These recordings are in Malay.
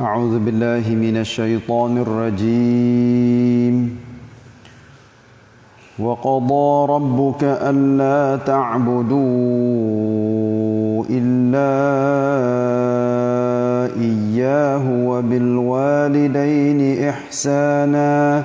أعوذ بالله من الشيطان الرجيم. وقضى ربك ألا تعبدوا إلا إياه وبالوالدين إحسانا.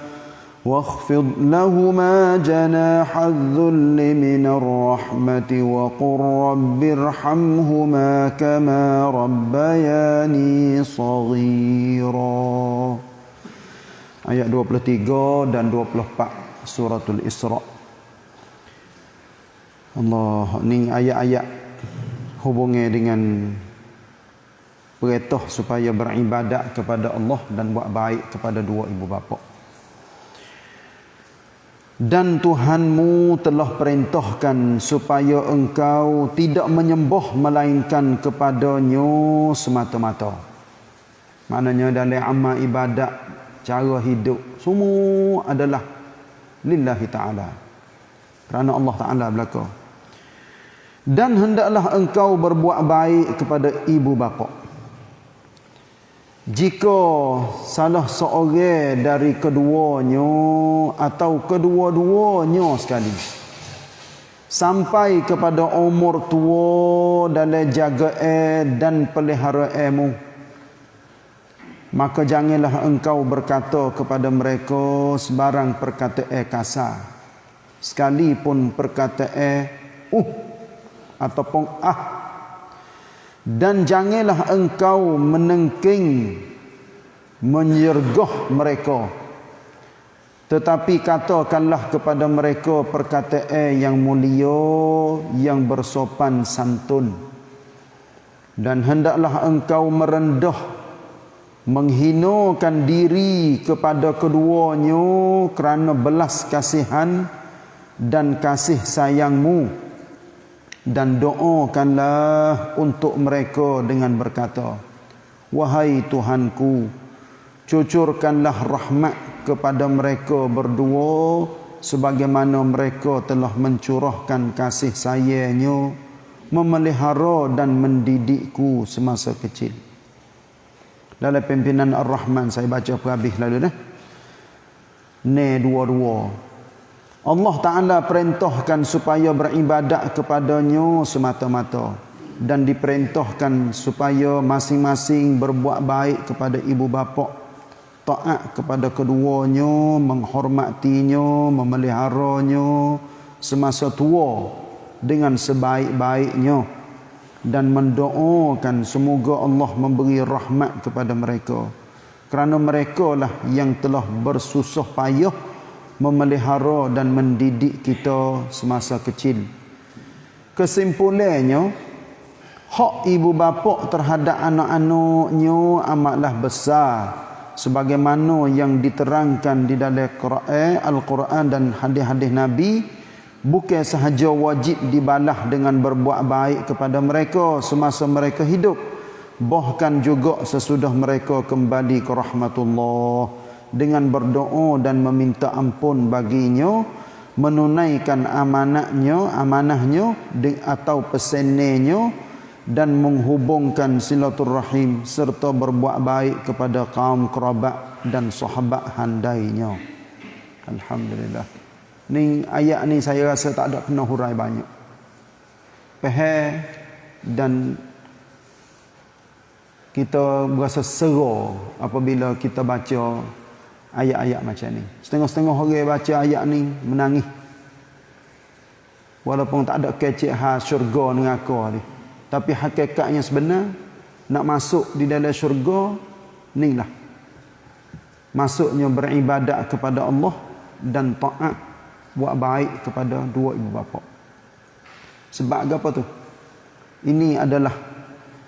واخفض لهما جناح الذل من الرحمة وقل رب ارحمهما كما ربياني صغيرا ayat 23 dan 24 suratul Isra Allah ni ayat-ayat hubungnya dengan perintah supaya beribadat kepada Allah dan buat baik kepada dua ibu bapa. Dan Tuhanmu telah perintahkan supaya engkau tidak menyembah melainkan kepadanya semata-mata. Maknanya dalam amal ibadat, cara hidup, semua adalah lillahi ta'ala. Kerana Allah Ta'ala belakang. Dan hendaklah engkau berbuat baik kepada ibu bapa. Jika salah seorang dari keduanya atau kedua-duanya sekali sampai kepada umur tua dalam jaga eh dan pelihara emu maka janganlah engkau berkata kepada mereka sebarang perkataan kasar sekalipun perkataan uh ataupun ah dan janganlah engkau menengking menyergah mereka. Tetapi katakanlah kepada mereka perkataan yang mulia yang bersopan santun. Dan hendaklah engkau merendah menghinakan diri kepada keduanya kerana belas kasihan dan kasih sayangmu dan doakanlah untuk mereka dengan berkata wahai Tuhanku cucurkanlah rahmat kepada mereka berdua sebagaimana mereka telah mencurahkan kasih sayangnya memelihara dan mendidikku semasa kecil. Dalam pimpinan Ar-Rahman saya baca habis lalu dah. Ne dua-dua Allah Ta'ala perintahkan supaya beribadat kepadanya semata-mata. Dan diperintahkan supaya masing-masing berbuat baik kepada ibu bapa taat kepada keduanya menghormatinya memeliharanya semasa tua dengan sebaik-baiknya. Dan mendoakan semoga Allah memberi rahmat kepada mereka. Kerana mereka lah yang telah bersusah payah memelihara dan mendidik kita semasa kecil. Kesimpulannya, hak ibu bapa terhadap anak-anaknya amatlah besar sebagaimana yang diterangkan di dalam Quran, Al-Quran dan hadis-hadis Nabi bukan sahaja wajib dibalah dengan berbuat baik kepada mereka semasa mereka hidup bahkan juga sesudah mereka kembali ke rahmatullah dengan berdoa dan meminta ampun baginya menunaikan amanahnya amanahnya atau pesennya dan menghubungkan silaturahim serta berbuat baik kepada kaum kerabat dan sahabat handainya. Alhamdulillah. Ni ayat ni saya rasa tak ada kena hurai banyak. Faham dan kita berasa seru apabila kita baca ayat-ayat macam ni. Setengah-setengah orang baca ayat ni menangis. Walaupun tak ada kecik khas syurga dengan aku ni. Tapi hakikatnya sebenar nak masuk di dalam syurga ni lah. Masuknya beribadat kepada Allah dan taat buat baik kepada dua ibu bapa. Sebab apa tu? Ini adalah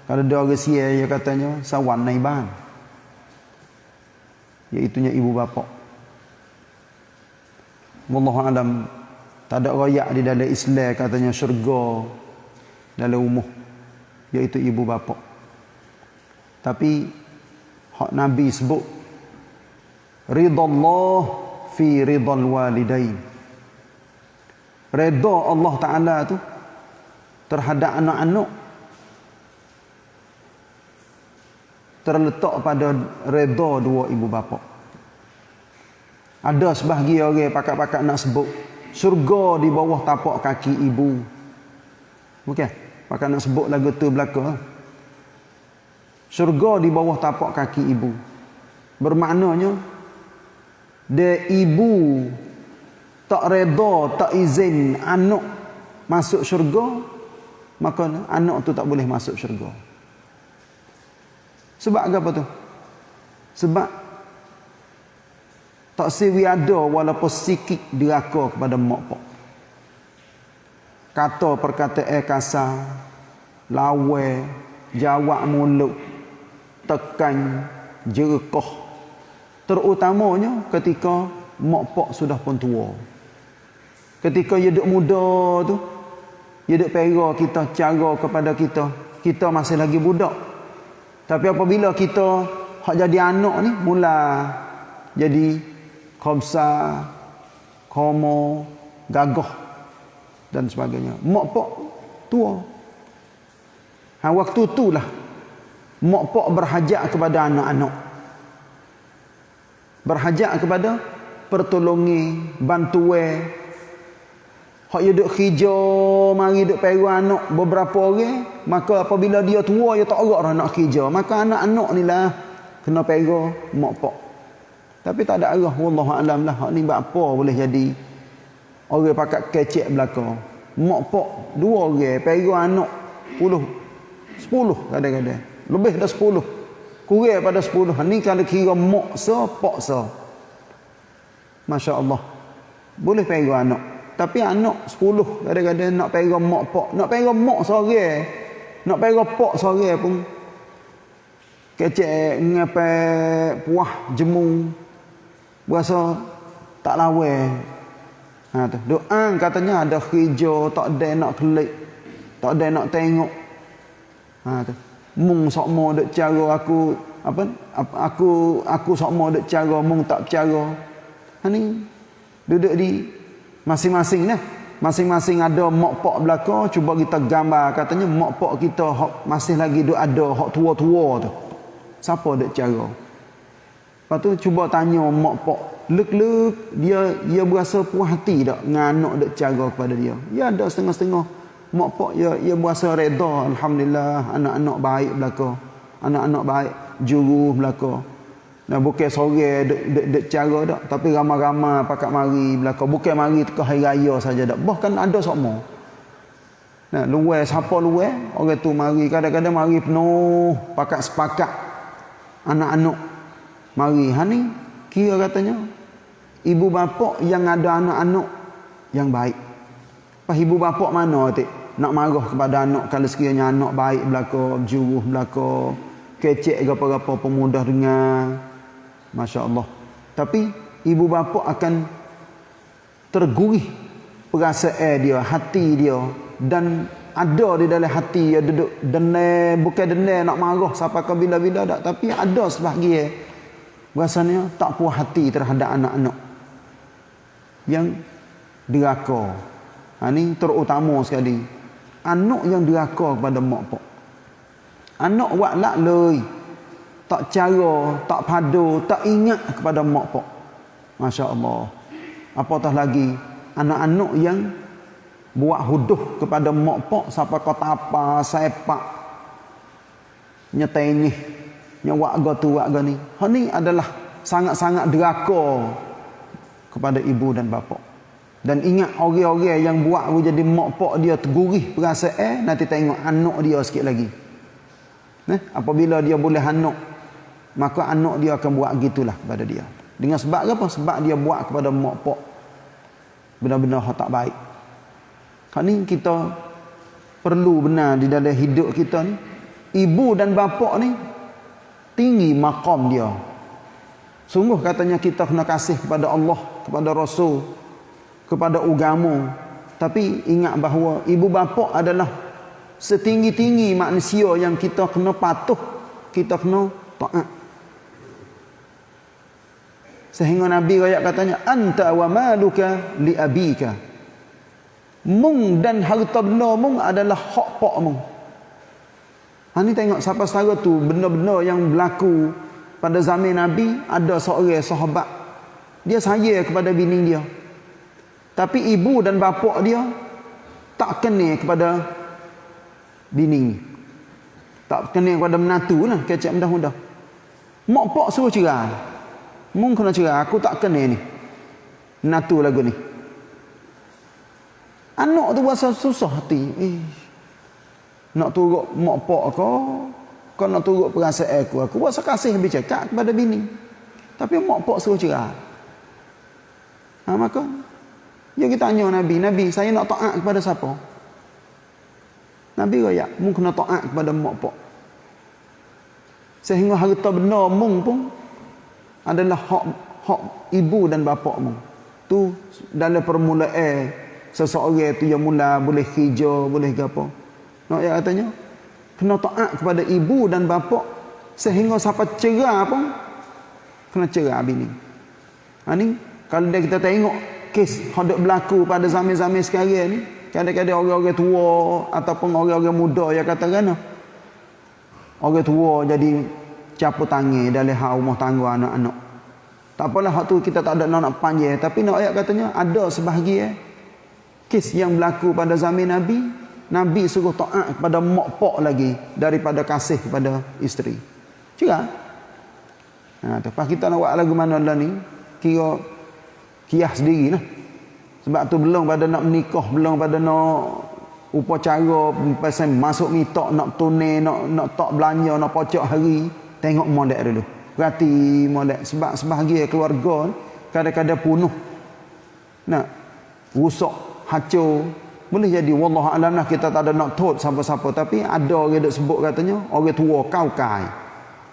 kalau dia orang sia dia katanya sawan naiban iaitunya ibu bapa. Wallahu alam. Tak ada royak di dalam Islam katanya syurga dalam umuh iaitu ibu bapa. Tapi hak nabi sebut ridallah fi ridal walidain. Redha Allah taala tu terhadap anak-anak terletak pada redha dua ibu bapa. Ada sebahagian orang pakat-pakat nak sebut surga di bawah tapak kaki ibu. Okey, pakat nak sebut lagu tu belaka. Surga di bawah tapak kaki ibu. Bermaknanya de ibu tak redha, tak izin anak masuk syurga, maka anak tu tak boleh masuk syurga. Sebab apa tu? Sebab tak siwi ada walaupun sikit diraka kepada mak pak. Kata perkataan kasar, lawe, jawab mulut, tekan, jerkoh. Terutamanya ketika mak pak sudah pun tua. Ketika dia duduk muda tu, dia duduk pera kita, cara kepada kita. Kita masih lagi budak. Tapi apabila kita hak jadi anak ni mula jadi khamsa, komo, gagah dan sebagainya. Mak pak tua. Ha waktu itulah mak pak berhajat kepada anak-anak. Berhajat kepada pertolongi, bantuan, Hak dia duk kerja, mari duk peru anak beberapa orang, maka apabila dia tua dia tak agak nak kerja, maka anak-anak ni lah kena peru mak pak. Tapi tak ada arah wallahu alam lah. Hak ni buat apa boleh jadi orang pakat kecek belaka. Mak pak dua orang peru anak puluh sepuluh kadang-kadang. Lebih dah sepuluh. Kurang pada sepuluh. Ni kalau kira mak so, pak. Masya Allah. Boleh peru anak. Tapi anak sepuluh kadang-kadang nak pegang mak pak. Nak pegang mak sore. Nak pegang pak sore pun. Kecek ngapai puah jemu. Berasa tak lawe. Ha tu. Doa katanya ada hijau. Tak ada nak klik. Tak ada nak tengok. Ha tu. Mung sok mo dek cara aku. Apa? Aku aku sok mo dek cara. Mung tak cara. Ha ni. Duduk di Masing-masing lah. Masing-masing ada mak pak belaka, cuba kita gambar katanya mak pak kita masih lagi duk ada hok tua-tua tu. Siapa dak cara? Lepas tu cuba tanya mak pak, lek-lek dia dia berasa puas hati tak dengan anak dak cara kepada dia. Ya ada setengah-setengah mak pak ya dia berasa redha alhamdulillah anak-anak baik belaka. Anak-anak baik juru belaka. Nah bukan sore dek dek de, cara dak. Tapi ramai-ramai pakat mari belaka bukan mari ke hari raya saja dak. Bahkan ada semua nah luwe siapa luwe? Orang tu mari. Kadang-kadang mari penuh pakat sepakat. Anak-anak mari. Ha ni kira katanya ibu bapa yang ada anak-anak yang baik. Pas ibu bapa mana tik nak marah kepada anak kalau sekiranya anak baik belaka juruh belaka kecek apa-apa pemudah dengan Masya Allah. Tapi ibu bapa akan tergurih perasaan dia, hati dia dan ada di dalam hati dia duduk denai bukan denai nak marah sampai ke bila-bila tak tapi ada sebahagian rasanya tak puas hati terhadap anak-anak yang diraka. Ha, ni terutama sekali. Anak yang diraka kepada mak pak anak buat lak lei tak cara, tak padu, tak ingat kepada mak pak. Masya Allah. Apatah lagi anak-anak yang buat huduh kepada mak pak sampai kau tapa, sepak, nyetengi, nyawak tu wak ni. Hal ni adalah sangat-sangat deraka kepada ibu dan bapa. Dan ingat orang-orang yang buat jadi mak pak dia tergurih perasaan eh, nanti tengok anak dia sikit lagi. Eh, apabila dia boleh anak maka anak dia akan buat gitulah kepada dia. Dengan sebab apa? Sebab dia buat kepada mak pak benar-benar hak tak baik. Kan ni kita perlu benar di dalam hidup kita ni ibu dan bapa ni tinggi makam dia. Sungguh katanya kita kena kasih kepada Allah kepada Rasul kepada agama tapi ingat bahawa ibu bapa adalah setinggi-tinggi manusia yang kita kena patuh kita kena taat sehingga nabi rakyat katanya anta wa maluka li abika mung dan harta benda mung adalah hak pak mung. Ha ni tengok siapa setara tu benda-benda yang berlaku pada zaman nabi ada seorang sahabat. Dia sayang kepada bini dia. Tapi ibu dan bapa dia tak kenal kepada bini tak kenal kepada menatu lah kecek mudah-mudah. Mak pak suruh cerai Mung kena cerai, aku tak kena ni. Natu lagu ni. Anak tu rasa susah hati. Eh. Nak turut mak pak kau, kau nak turut perasaan aku. Aku rasa kasih lebih cakap kepada bini. Tapi mak pak suruh cerai. Ha, maka, ya kita tanya Nabi, Nabi saya nak taat kepada siapa? Nabi raya, mung kena taat kepada mak pak. Sehingga harta benda mung pun adalah hak hak ibu dan bapakmu. Tu dalam permulaan seseorang tu yang mula boleh hijau, boleh apa. Nak ya katanya kena taat kepada ibu dan bapak sehingga siapa cerah pun kena cerah bini. Ha ni kalau dia kita tengok kes hendak berlaku pada zaman-zaman sekarang ni, kadang-kadang orang-orang tua ataupun orang-orang muda yang kata kan orang tua jadi caput tangan dalam hal rumah tangga anak-anak. Tak apalah hak tu kita tak ada nak, panjang tapi nak ayat katanya ada sebahagian kes yang berlaku pada zaman Nabi, Nabi suruh taat kepada mak pak lagi daripada kasih kepada isteri. Juga. Ha, lepas kita nak buat lagu mana lah ni, kira kias sendiri lah. Sebab tu belum pada nak menikah, belum pada nak upacara pasal masuk mitok nak tunai, nak nak tak belanja, nak pocok hari tengok molek dulu. Berarti molek sebab sebahagian keluarga kadang-kadang punuh nak rusak hancur. Boleh jadi wallah alam lah kita tak ada nak tot siapa-siapa. Tapi ada orang duk sebut katanya orang tua kau kai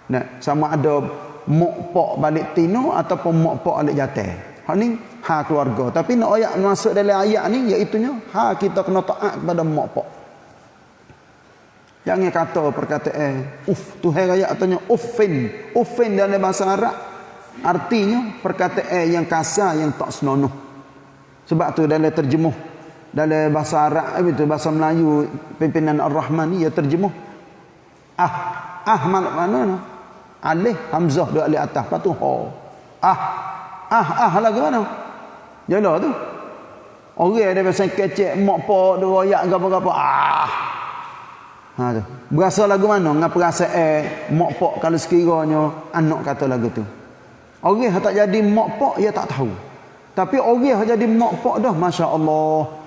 nak sama ada mok pok balik tino ataupun mok pok balik jatuh hak ni ha keluarga. Tapi nak ayat masuk dalam ayat ni iaitu ha kita kena taat kepada mok pok Jangan kata perkataan uf Tuhan raya katanya uffin. Uffin dalam bahasa Arab artinya perkataan yang kasar yang tak senonoh. Sebab tu dalam terjemuh dalam bahasa Arab eh, itu bahasa Melayu pimpinan Ar-Rahman ni ya terjemuh ah ah mana mana no? alif hamzah dua alif atas lepas tu ha ah ah ah lagi mana jalan tu orang ada pasal kecek mak pa dua ayat apa-apa ah Ha tu. Berasa lagu mana? Ngapa rasa eh mak pak kalau sekiranya anak kata lagu tu. Orang yang tak jadi mak pak dia tak tahu. Tapi orang yang jadi mak pak dah masya-Allah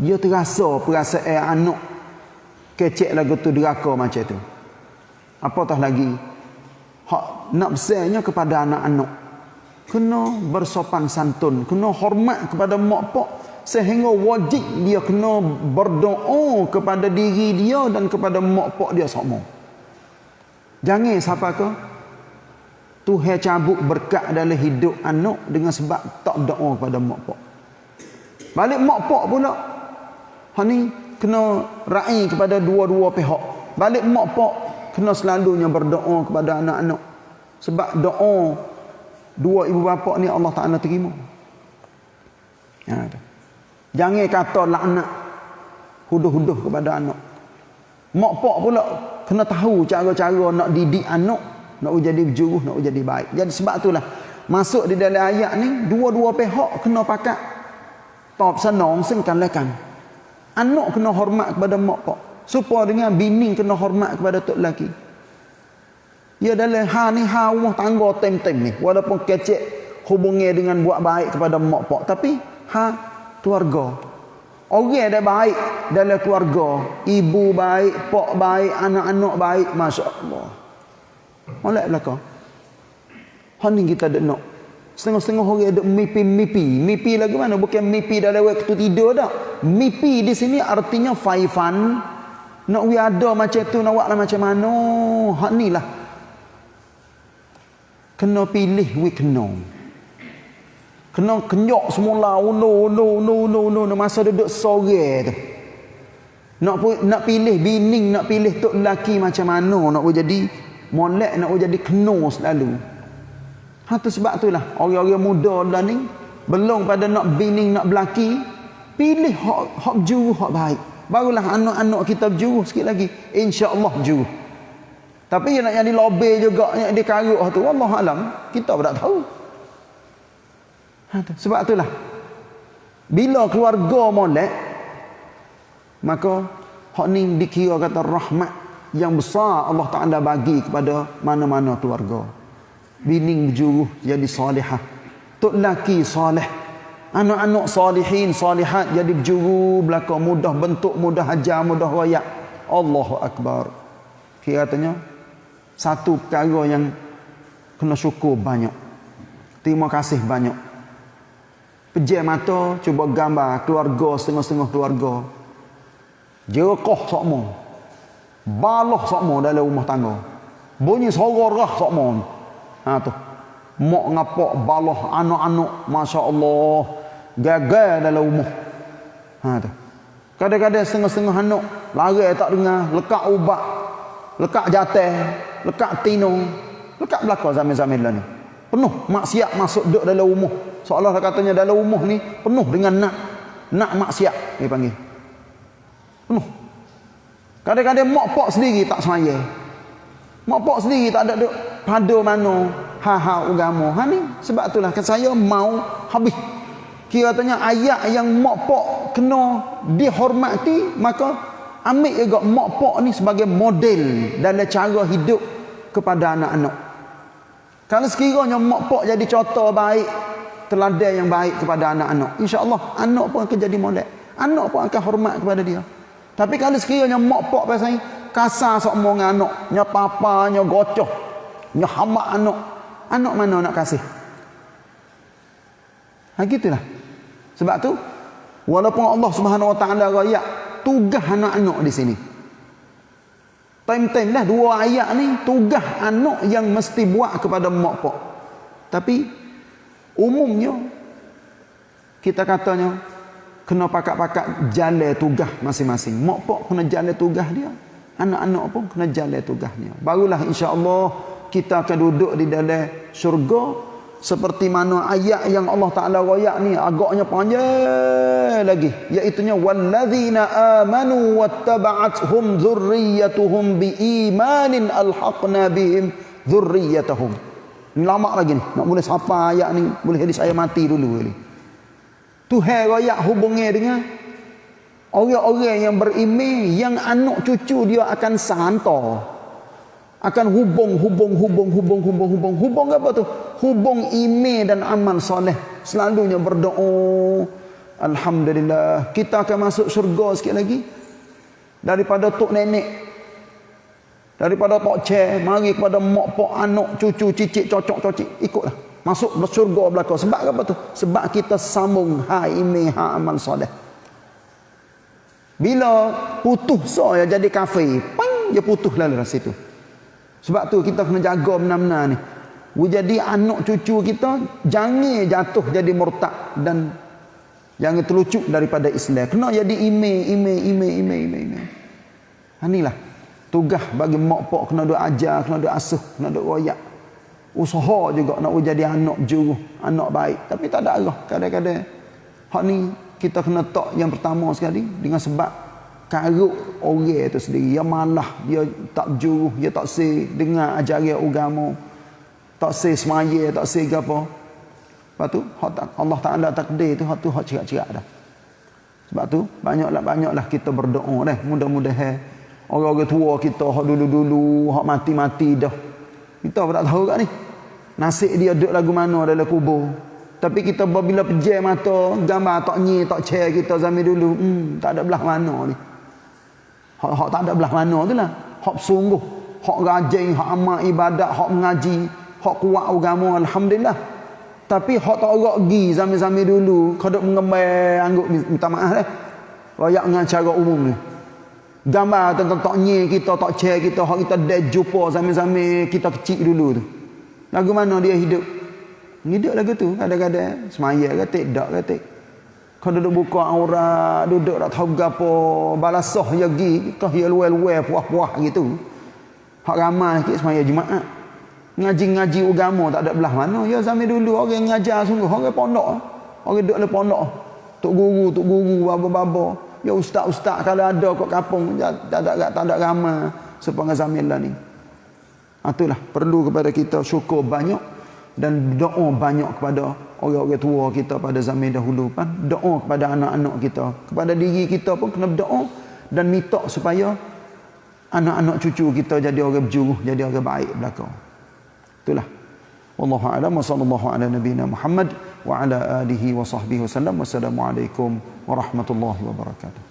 dia terasa perasaan eh, anak kecek lagu tu deraka macam tu. Apatah lagi hak nak besarnya kepada anak-anak kena bersopan santun, kena hormat kepada mak pak sehingga wajib dia kena berdoa kepada diri dia dan kepada mak pak dia sama. Jangan siapa ke Tuhan cabut berkat dalam hidup anak dengan sebab tak doa kepada mak pak. Balik mak pak pula. Ha ni kena rai kepada dua-dua pihak. Balik mak pak kena selalunya berdoa kepada anak-anak. Sebab doa dua ibu bapa ni Allah Taala terima. Ya, Jangan kata laknat huduh-huduh kepada anak. Mak pak pula kena tahu cara-cara nak didik anak, nak jadi berjuruh, nak jadi baik. Jadi sebab itulah masuk di dalam ayat ni dua-dua pihak kena pakat top senang sengkan Anak kena hormat kepada mak pak. Supaya dengan bini kena hormat kepada tok lelaki. Ya dalam ha ni ha rumah tangga tem-tem ni walaupun kecek hubungnya dengan buat baik kepada mak pak tapi ha keluarga. Orang ada baik dalam keluarga, ibu baik, pak baik, anak-anak baik, masya-Allah. Molek belaka. Hani kita ada nak. Setengah-setengah orang ada mimpi-mimpi. Mimpi lagi mana? Bukan mimpi dalam waktu tidur dah. Mimpi di sini artinya faifan. Nak we ada macam tu, nak buat macam mana. Hak ni lah. Kena pilih we kena. Kena kenyok semula uno uno uno uno uno no, masa duduk sore tu. Nak nak pilih bini nak pilih tok lelaki macam mana nak jadi molek nak jadi kena selalu. Ha tu sebab itulah orang-orang muda dah ni belum pada nak bini nak belaki pilih hak hak juru hak baik. Barulah anak-anak kita berjuru sikit lagi. Insya-Allah juru. Tapi yang nak jadi lobe juga yang dikaruk tu Allah alam kita tak tahu. Sebab itulah bila keluarga molek maka hak ni dikira kata rahmat yang besar Allah Taala bagi kepada mana-mana keluarga. Bini berjuruh jadi salihah. Tok laki salih. Anak-anak salihin salihat jadi berjuru belaka mudah bentuk mudah ajar mudah royak. Allahu akbar. Kira katanya satu perkara yang kena syukur banyak. Terima kasih banyak. Pejam mata cuba gambar keluarga setengah-setengah keluarga. Jekoh sokmo. Baloh sokmo dalam rumah tangga. Bunyi sororah sokmo. Ha tu. Mok ngapok baloh anak-anak masya-Allah gagal dalam rumah. Ha tu. Kadang-kadang setengah-setengah anak lari tak dengar, lekak ubat, lekak jatah, lekak tino, lekak belaka zaman-zaman ni. Penuh maksiat masuk duduk dalam rumah seolah katanya dalam rumah ni penuh dengan nak nak maksiat dia panggil. Penuh. Kadang-kadang mak pok sendiri tak semaya. Mak pok sendiri tak ada duk pada mana ha-ha agama ha ni sebab itulah kan saya mau habis. Kira katanya ayat yang mak pok kena dihormati maka ambil juga mak pok ni sebagai model dalam cara hidup kepada anak-anak. Kalau sekiranya mak pok jadi contoh baik teladan yang baik kepada anak-anak. Insya-Allah anak pun akan jadi molek. Anak pun akan hormat kepada dia. Tapi kalau sekiranya mak pak pasal kasar sok mau anak, nya papa, nya gocoh, nya hamak anak. Anak mana nak kasih? Ha gitulah. Sebab tu walaupun Allah Subhanahu Wa Taala raya tugas anak-anak di sini. Time-time lah dua ayat ni tugas anak yang mesti buat kepada mak pak. Tapi umumnya kita katanya kena pakat-pakat jalan tugas masing-masing. Mak pak kena jalan tugas dia anak-anak pun kena jalan tugasnya barulah insya-Allah kita akan duduk di dalam syurga seperti mana ayat yang Allah Taala royak ni agaknya panjang lagi iaitu nya walladzina amanu wattaba'athum dzurriyyatuhum biimanin alhaqna bihim dzurriyyatuhum Ni lama lagi ni. Nak mula siapa ayat ni. Boleh hadis saya mati dulu. Ni. Tuhan rakyat hubungi dengan orang-orang yang berimeh yang anak cucu dia akan santa. Akan hubung, hubung, hubung, hubung, hubung, hubung. Hubung apa tu? Hubung ime dan amal soleh. Selalunya berdoa. Alhamdulillah. Kita akan masuk syurga sikit lagi. Daripada tok nenek Daripada tok ce, mari kepada mak pok anak, cucu, cicit, cocok, cocik. Ikutlah. Masuk surga belakang. Sebab apa tu? Sebab kita sambung ha ini ha amal soleh. Bila putus so ya jadi kafir, pang dia putus lalu dari situ. Sebab tu kita kena jaga benar-benar ni. Jadi anak cucu kita jangan jatuh jadi murtad dan jangan terlucuk daripada Islam. Kena jadi ime, ime, ime, ime, ime, ime. Inilah tugas bagi mak pak kena duk ajar kena duk asuh kena duk royak. Usaha juga nak jadi anak juru anak baik. Tapi tak ada arah. Kadang-kadang hak ni kita kena tak yang pertama sekali dengan sebab karuk orang itu sendiri. Yang malah dia tak juru dia tak say dengar ajaran agama tak say semaya tak say apa lepas tu Allah Ta'ala takdir tu hak tu hak cerak-cerak dah. Sebab tu banyaklah banyaklah kita berdoa dah mudah-mudahan Orang-orang tua kita hak dulu-dulu, hak mati-mati dah. Kita pun tak tahu kat ni. Nasib dia duduk lagu mana dalam kubur. Tapi kita bila pejam mata, gambar tak nyi, tak cer kita zaman dulu. Hmm, tak ada belah mana ni. Hak, hak tak ada belah mana tu lah. Hak sungguh. Hak rajin, hak amal ibadat, hak mengaji. Hak kuat agama, Alhamdulillah. Tapi hak tak agak pergi zaman-zaman dulu. Kau duduk mengembai angguk, minta maaf lah. Rakyat dengan cara umum ni gambar tentang tok nye kita tok che kita hak kita dah jumpa zaman-zaman kita kecil dulu tu lagu mana dia hidup Ngidak lagu tu kadang-kadang semaya kata tak kata. Kau duduk buka aurat, duduk tak tahu gapo, balasah ya gi, kau ya luar-luar puah-puah gitu. Hak ramai sikit semaya Jumaat. Ngaji-ngaji agama tak ada belah mana. Ya zaman dulu orang ngajar sungguh, orang pondok. Orang duduk dalam pondok. Tok guru, tok guru, baba-baba. Ya ustaz-ustaz kalau ada kat kampung, tak ada tak ada ramai. Sepanjang zaman lah ni. Itulah perlu kepada kita syukur banyak dan doa banyak kepada orang-orang tua kita pada zaman dahulu kan? Doa kepada anak-anak kita. Kepada diri kita pun kena berdoa dan minta supaya anak-anak cucu kita jadi orang berjuruh jadi orang baik belakang. Itulah. Wallahu a'lam wa sallallahu ala nabiyyina muhammad wa ala alihi wa sahbihi wasallam wassalamu alaikum warahmatullahi wabarakatuh